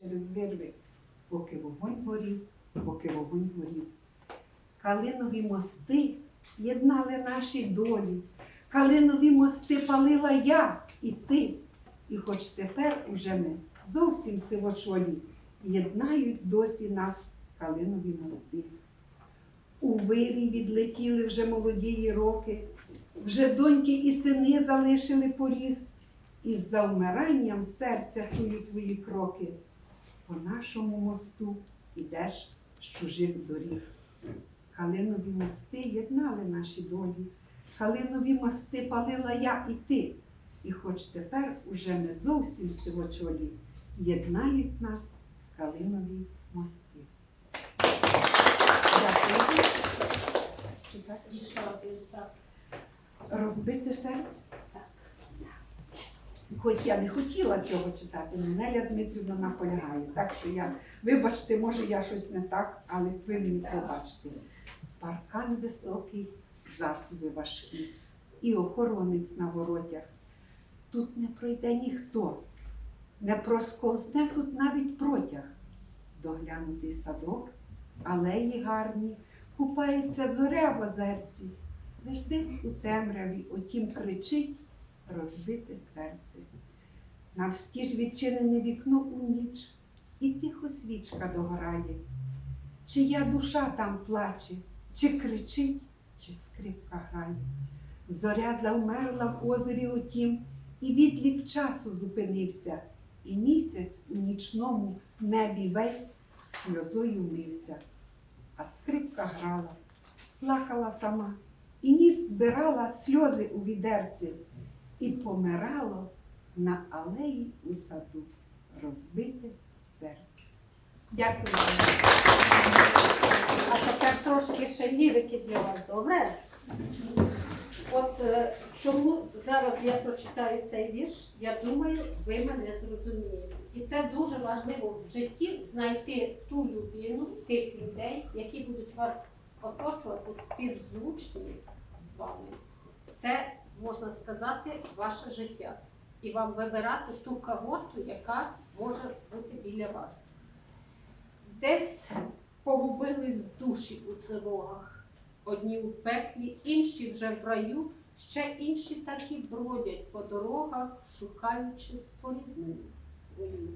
через вирви, поки вогонь горів, поки вогонь горів. Калинові мости єднали наші долі. Калинові мости палила я і ти. І хоч тепер уже ми зовсім сивочолі, єднають досі нас калинові мости. У вирі відлетіли вже молодії роки, вже доньки і сини залишили поріг, і з завмиранням серця чую твої кроки. По нашому мосту ідеш з чужих доріг. Калинові мости єднали наші долі, калинові мости палила я і ти. І хоч тепер уже не зовсім сивочолі, єднають нас калинові мости. Дякую. Розбите серце? Хоч я не хотіла цього читати, але Неля Дмитрівна наполягає. Так що я, вибачте, може я щось не так, але ви мені пробачте. Паркан високий, засуви важкі, і охоронець на воротях. Тут не пройде ніхто, не просковзне тут навіть протяг. Доглянутий садок, алеї гарні, купається зоря в озерці. Лиш десь у темряві отім кричить розбите серце. Навстіж відчинене вікно у ніч, і тихо свічка догорає. Чия душа там плаче, чи кричить, чи скрипка грає. Зоря завмерла в озері отім, і відлік часу зупинився, і місяць у нічному небі весь сльозою мився. А скрипка грала, плакала сама, і ніж збирала сльози у відерці, і помирало на алеї у саду розбите серце. Дякую. А тепер трошки ще лірики для вас, добре? От е, чому зараз я прочитаю цей вірш, я думаю, ви мене зрозумієте. І це дуже важливо в житті знайти ту людину, тих людей, які будуть вас оточувати співзвучні з вами. Це можна сказати ваше життя. І вам вибирати ту когорту, яка може бути біля вас. Десь погубились душі у тривогах. Одні у пеклі, інші вже в раю, ще інші так і бродять по дорогах, шукаючи споріднину свою.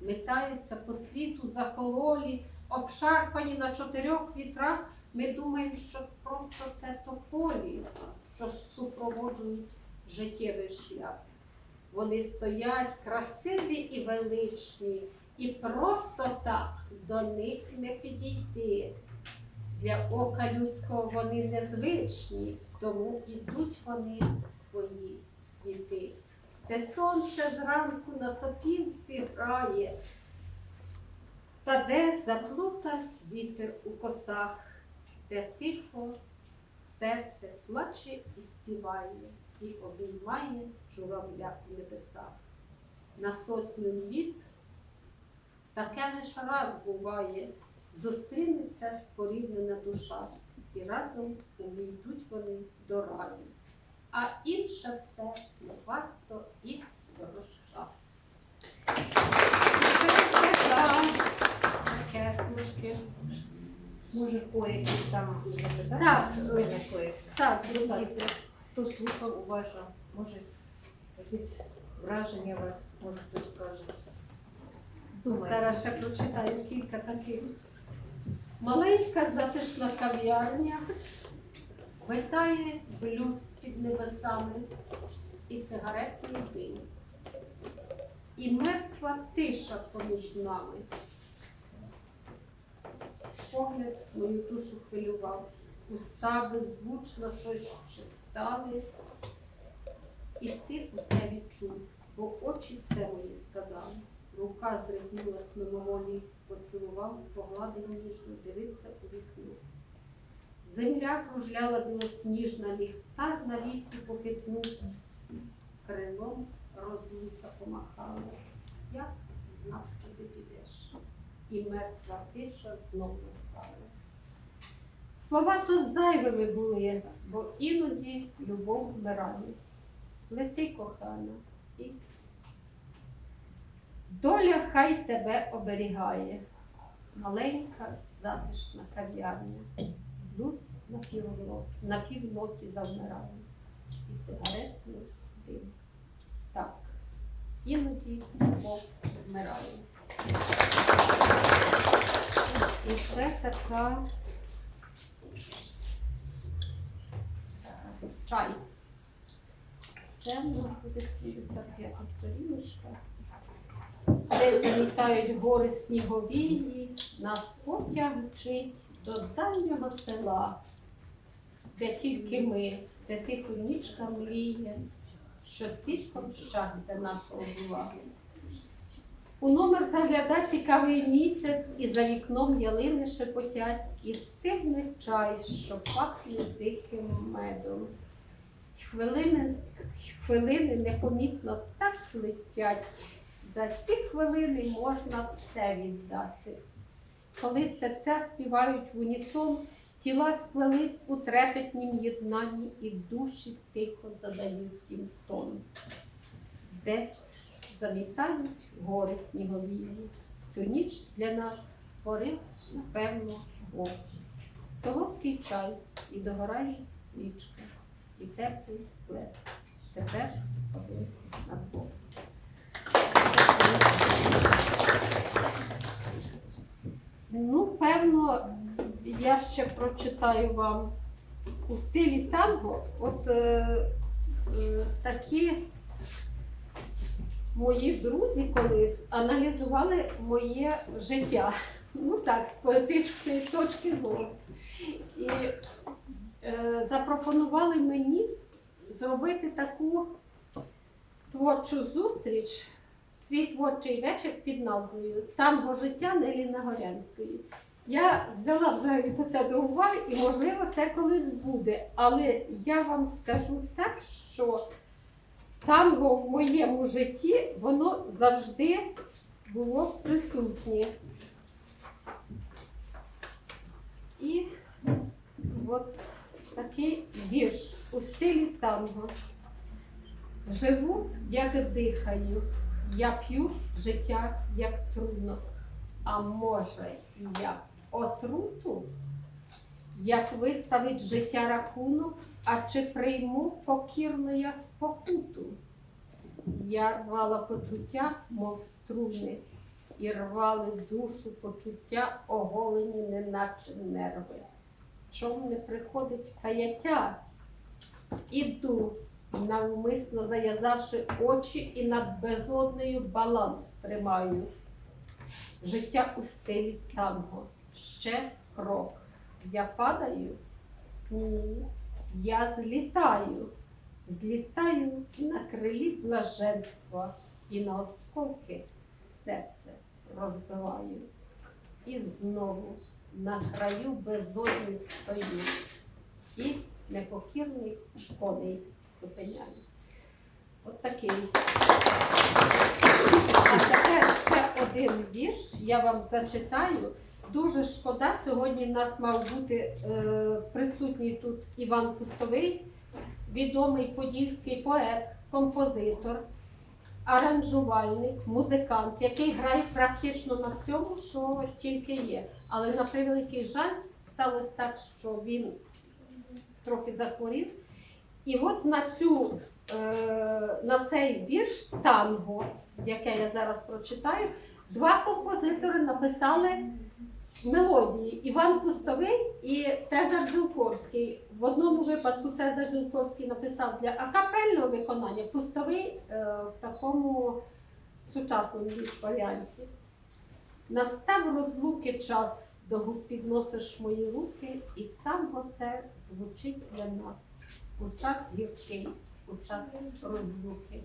Метаються по світу закололі, обшарпані на чотирьох вітрах. Ми думаємо, що просто це тополі, що супроводжують життєвий шлях. Вони стоять красиві і величні, і просто так до них не підійти. Для ока людського вони незвичні, тому ідуть вони свої світи. Де сонце зранку на сопілці грає, та де заплутався вітер у косах, де тихо серце плаче і співає, і обіймає журавля у небесах. На сотню літ таке лише раз буває, зустрінеться споріднена душа, і разом увійдуть вони до раю. А інше все не варто і гроша. Може, кое там уже Так, Ви не. Так, Будь ласка. Хто слухав уважно, може, якесь враження у вас, може хтось скаже. Думаю. Зараз ще прочитаю кілька таких. Маленька затишна кав'ярня витає блюз під небесами і сигаретний дим. І мертва тиша поміж нами. Погляд мою душу хвилював, уста беззвучно щось шептали. І ти усе відчув, бо очі все мої сказали. Рука здригнулась мимоволі, поцілував, погладив ніжно, дивився у вікно. Земля кружляла білосніжна, ліхтар на вітрі похитнувся, крилом розлука помахала. Я знав, що ти підеш, і мертва тиша знов настала. Слова тут зайвими були, бо іноді любов вмирає. Лети, кохана, і Доля хай тебе оберігає. Маленька затишна кав'ярня. Лус на півлоті, на півлоті завмирає. І сигаретний дим. Так, іноді Бог вмирає. І ще така чай. Це нас буде 75 сторіночка, де замітають гори сніговії, нас потяг мчить до дальнього села, де тільки ми, де тихо нічка мріє, що світлом щастя нашого була. У номер загляда цікавий місяць, і за вікном ялини шепотять, і стигне чай, що пахне диким медом. Хвилини, хвилини непомітно так летять. За ці хвилини можна все віддати. Коли серця співають в унісон, тіла сплелись у трепетнім єднанні і душі тихо задають їм тон. Десь замітають гори сніговії. Цю ніч для нас створив, напевно, Бог. Солодкий чай і догорає свічка, і теплий плед. Тепер один на двох. Ну, певно, я ще прочитаю вам у стилі танго. От е, е, такі мої друзі колись аналізували моє життя. Ну так, з поетичної точки зору. І е, запропонували мені зробити таку творчу зустріч, свій творчий вечір під назвою Танго життя Нелі Нагорянської. Я взяла взагалі це до уваги, і можливо це колись буде. Але я вам скажу так, що танго в моєму житті воно завжди було присутнє. І от такий вірш у стилі танго. Живу, як дихаю, я п'ю життя, як трунок. А може, я отруту? Як виставить життя рахунок, а чи прийму покірно я спокуту? Я рвала почуття, мов струни, і рвали душу почуття, оголені, неначе нерви. Чом не приходить каяття? Іду, навмисно зав'язавши очі і над безоднею баланс тримаю. Життя у стилі танго. Ще крок. Я падаю? Ні. Я злітаю. Злітаю на крилі блаженства і на осколки серце розбиваю. І знову на краю безодні стою. І непокірний коней зупиняю. От такий. А тепер ще один вірш, я вам зачитаю. Дуже шкода, сьогодні в нас мав бути е, присутній тут Іван Кустовий, відомий подільський поет, композитор, аранжувальник, музикант, який грає практично на всьому, що тільки є. Але на превеликий жаль сталося так, що він трохи захворів. І от на, цю, е, на цей вірш танго, яке я зараз прочитаю, два композитори написали мелодії Іван Кустовий і Цезар Зілковський. В одному випадку Цезар Зілковський написав для акапельного виконання, Кустовий е, в такому сучасному варіанті. Настав розлуки час, до губ підносиш мої руки, і танго це звучить для нас у час гіркий, у час розлуки.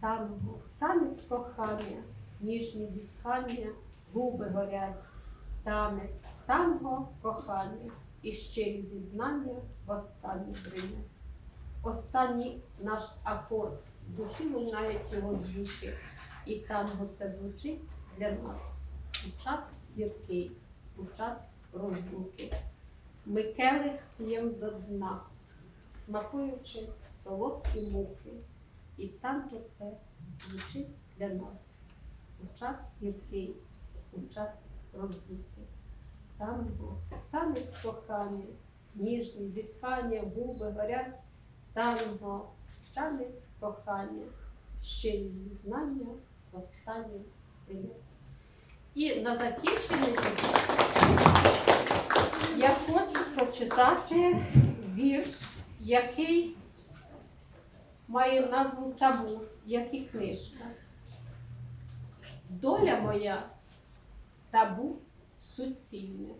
Танго, танець кохання, ніжні зітхання, губи горять, танець, танго, кохання і щирі зізнання в останній брине. Останній наш акорд, душі лунають його звуки, і танго це звучить для нас у час гіркий, у час розлуки. Ми келих п'єм до дна, смакуючи солодкі муки, і танго це звучить для нас у час гіркий, у час роздути. Танго, танець кохання, ніжні зітхання, губи горять. Танго, танець кохання, щирі зізнання, останнє привіт. І на закінчення я хочу прочитати вірш, який має назву Табу, як і книжка. Доля моя табу суцільне,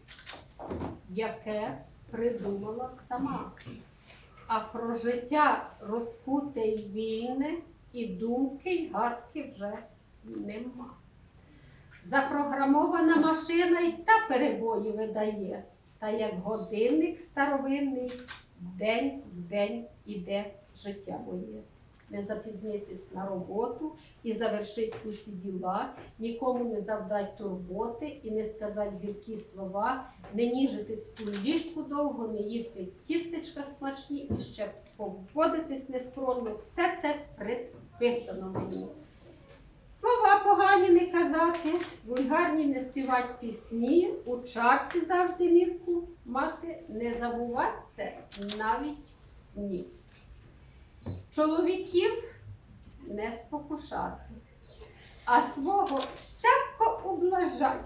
яке придумала сама. А про життя розкуте й вільне, і думки, й гадки вже нема. Запрограмована машина й та перебої видає, та як годинник старовинний, день в день іде життя моє. Не запізнитись на роботу і завершить усі діла, нікому не завдать турботи і не сказать гіркі слова, не ніжитись у ліжку довго, не їсти тістечка смачні і ще поводитись нескромно. Все це предписано мені. Слова погані не казати, вульгарні не співать пісні, у чарці завжди мірку мати, не забувать це навіть в сні. Чоловіків не спокушати, а свого всяко ублажать.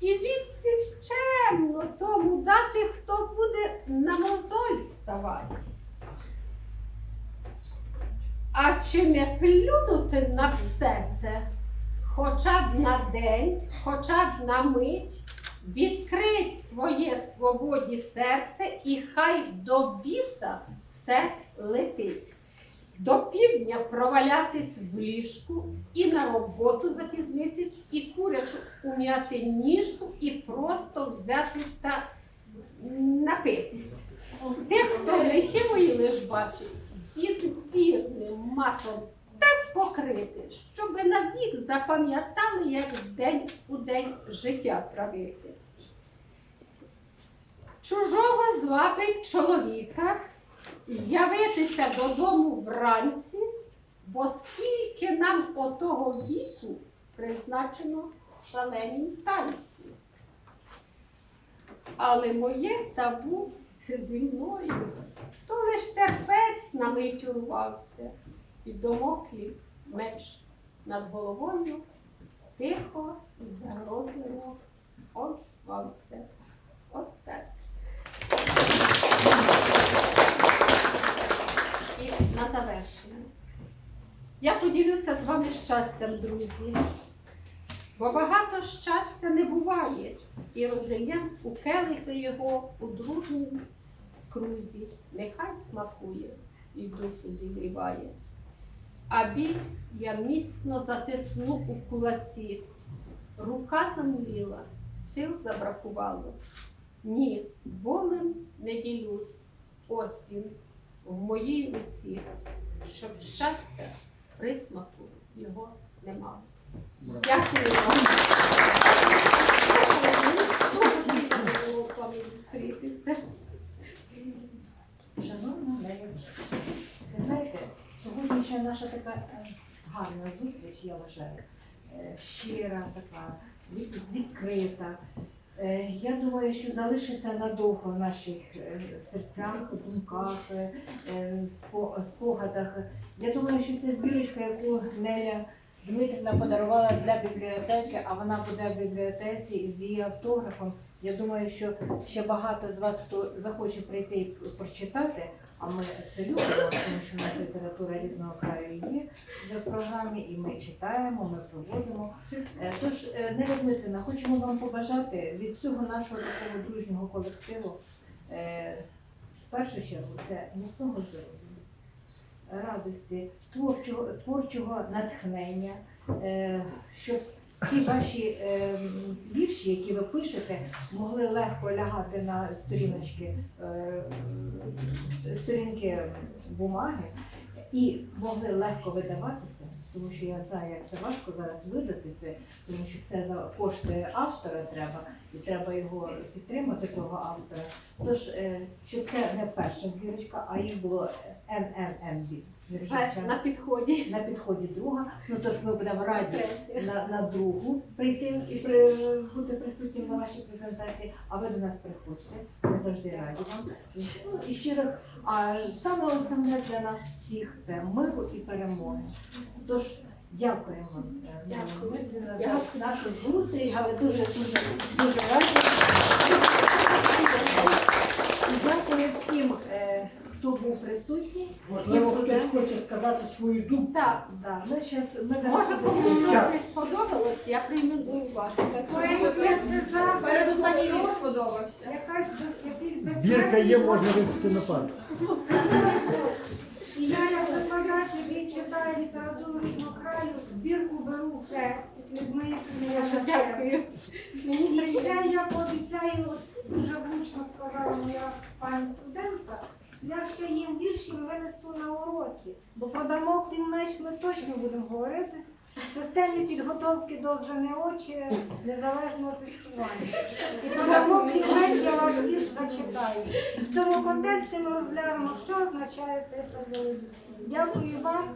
І відсіч чемно тому дати, хто буде на мозоль ставати. А чи не плюнути на все це? Хоча б на день, хоча б на мить, відкрить своє свободі серце, і хай до біса все летить. До півдня провалятись в ліжку, і на роботу запізнитись, і курячу ум'яти ніжку, і просто взяти та напитись. Тих, хто гріхи мої лиш бачить, відбірним матом так покрити, щоби навік запам'ятали, як день у день життя травити. Чужого звабить чоловіка явитися додому вранці, бо скільки нам отого віку призначено в шаленій танці. Але моє табу зі мною, то лиш терпець на мить урвався, і домоклів меч над головою тихо і загрозливо озвався. От так. І на завершення. Я поділюся з вами щастям, друзі. Бо багато щастя не буває, і розильям у келихи його у дружнім крузі. Нехай смакує і душу зігріває. А біль я міцно затисну у кулаці. Рука замліла, сил забракувало. Ні, болем не ділюсь. Ось він в моїй руці, щоб щастя присмаку його немає. Дякую вам. Шановна Неля, ви знаєте, сьогоднішня наша така е, гарна зустріч, я вважаю, е, щира, така від- відкрита. Е, Я думаю, що залишиться надовго в наших е, серцях, думках, е, е, спогадах. Я думаю, що це збірочка, яку Неля Дмитрівна подарувала для бібліотеки, а вона буде в бібліотеці з її автографом. Я думаю, що ще багато з вас, хто захоче прийти і прочитати, а ми це любимо, тому що у нас література рідного краю є в програмі, і ми читаємо, ми проводимо. Е, Тож, е, Неля Дмитрівна, хочемо вам побажати від всього нашого такого дружнього колективу. е, В першу чергу це міцного здоров'я, радості, творчого, творчого натхнення, е, щоб ці ваші е, вірші, які ви пишете, могли легко лягати на сторіночки, е, сторінки бумаги і могли легко видаватися, тому що я знаю, як це важко зараз видатися, тому що все за кошти автора треба, і треба його підтримати, того автора. Тож, е, щоб це не перша збірочка, а їх було ННН Вже на підході. на підході друга. Ну тож ми будемо раді на, на другу прийти і при, бути присутнім на вашій презентації, а ви до нас приходьте. Ми завжди раді вам. Ну, і ще раз, а саме основне для нас всіх це миру і перемоги. Тож дякуємо е, Дякую. за нашу зустріч, але дуже дуже дуже раді. Дякую всім, е, хто був присутній. Можливо, хтось хоче сказати свою думку. Так, Да, ми щас, ми зараз може комусь щось не сподобалось, я прийму вас. Так що Передостанній вірш сподобався. Якась якийсь Збірка є, можна випустити на парк. І я читає літературу рідного краю, збірку беру вже з людьми, якими я навчаюся. Мені І ще я пообіцяю, от дуже влучно сказала моя пані студентка, я ще їм вірші винесу на уроки, бо про Дамоклів меч ми точно будемо говорити в системі підготовки до ЗНО чи незалежного тестування. І Дамоклів меч я ваш вірш зачитаю. В цьому контексті ми розглянемо, що означає цей фразеологізм. Дякую вам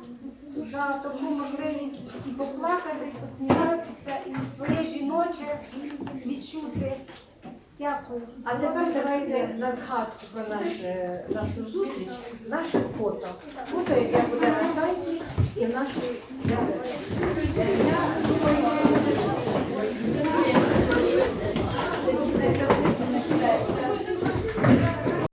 за таку можливість і поплакати, і посміятися, і своє жіноче відчути. Дякую. А тепер давайте на згадку про наш, е, нашу зустріч, наше фото. Фото, яке буде на сайті і в нашій. Я думаю,